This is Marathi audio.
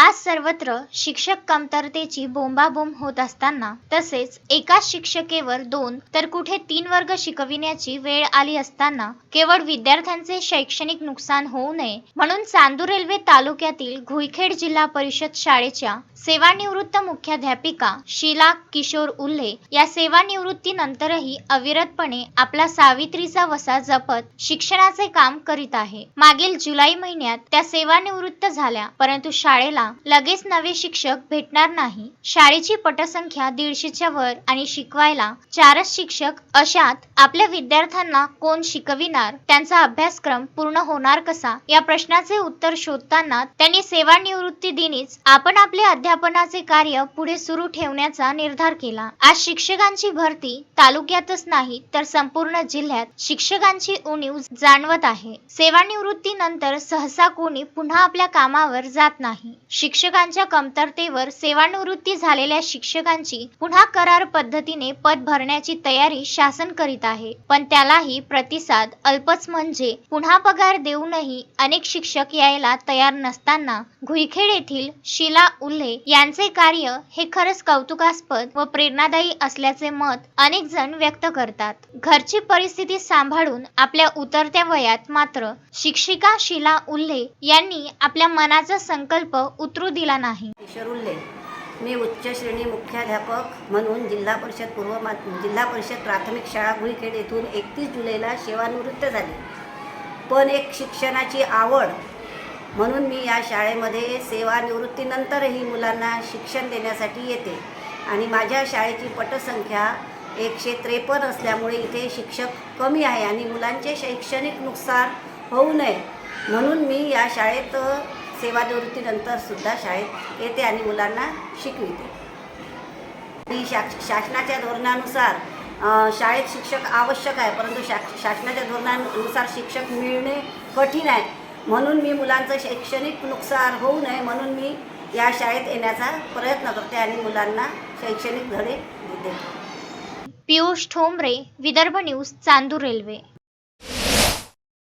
आज सर्वत्र शिक्षक कमतरतेची बोंबाबोंब होत असताना तसेच एकाच शिक्षकेवर दोन तर कुठे तीन वर्ग शिकविण्याची वेळ आली असताना केवळ विद्यार्थ्यांचे शैक्षणिक नुकसान होऊ नये म्हणून चांदूर रेल्वे तालुक्यातील घुईखेड जिल्हा परिषद शाळेच्या सेवानिवृत्त मुख्याध्यापिका शीला किशोर उल्हे या सेवानिवृत्तीनंतरही अविरतपणे आपला सावित्रीचा वसा जपत शिक्षणाचे काम करीत आहे. मागील जुलै महिन्यात त्या सेवानिवृत्त झाल्या परंतु शाळेला लगेच नवे शिक्षक भेटणार नाही. शाळेची पटसंख्या दीडशेच्या वर आणि शिकवायला चारच शिक्षक अशात आपल्या विद्यार्थ्यांना कोण शिकविणार? त्यांचा अभ्यासक्रम पूर्ण होणार कसा? या प्रश्नाचे उत्तर शोधताना त्यांनी सेवानिवृत्ती दिनीच आपण आपले अध्यापनाचे कार्य पुढे सुरू ठेवण्याचा निर्धार केला. आज शिक्षकांची भरती तालुक्यातच नाही तर संपूर्ण जिल्ह्यात शिक्षकांची उणीव जाणवत आहे. सेवानिवृत्तीनंतर सहसा कोणी पुन्हा आपल्या कामावर जात नाही. शिक्षकांच्या कमतरतेवर सेवानिवृत्ती झालेल्या शिक्षकांची पुन्हा करार पद्धतीने पद भरण्याची तयारी शासन करीत आहे. पण त्यालाही प्रतिसाद अल्पच म्हणजे पुन्हा पगार देऊनही अनेक शिक्षक यायला तयार नसताना घुईखेड येथील शिला उल्हे यांचे कार्य हे खरंच कौतुकास्पद व प्रेरणादायी असल्याचे मत अनेक जण व्यक्त करतात. घरची परिस्थिती सांभाळून आपल्या उतरत्या वयात मात्र शिक्षिका शीला उल्हे यांनी आपल्या मनाचा संकल्प उतरू दिला नाही. शरुल्ले मी उच्च श्रेणी मुख्याध्यापक म्हणून जिल्हा परिषद पूर्व जिल्हा परिषद प्राथमिक शाळा गुईखेड येथून एकतीस जुलैला सेवानिवृत्त झाली. पण एक शिक्षणाची आवड म्हणून मी या शाळेमध्ये सेवानिवृत्तीनंतरही मुलांना शिक्षण देण्यासाठी येते आणि माझ्या शाळेची पटसंख्या एकशे त्रेपन्न असल्यामुळे इथे शिक्षक कमी आहे आणि मुलांचे शैक्षणिक नुकसान होऊ नये म्हणून मी या शाळेत सेवानिवृत्तीनंतर सुद्धा शाळेत येते आणि मुलांना शिकविते. आणि शा शासनाच्या धोरणानुसार शाळेत शिक्षक आवश्यक आहे परंतु शा शासनाच्या धोरणानुसार शिक्षक मिळणे कठीण आहे. म्हणून मी मुलांचं शैक्षणिक नुकसान होऊ नये म्हणून मी या शाळेत येण्याचा प्रयत्न करते आणि मुलांना शैक्षणिक धडे देते. Piyush Thombare Vidarbha news Chandur railway.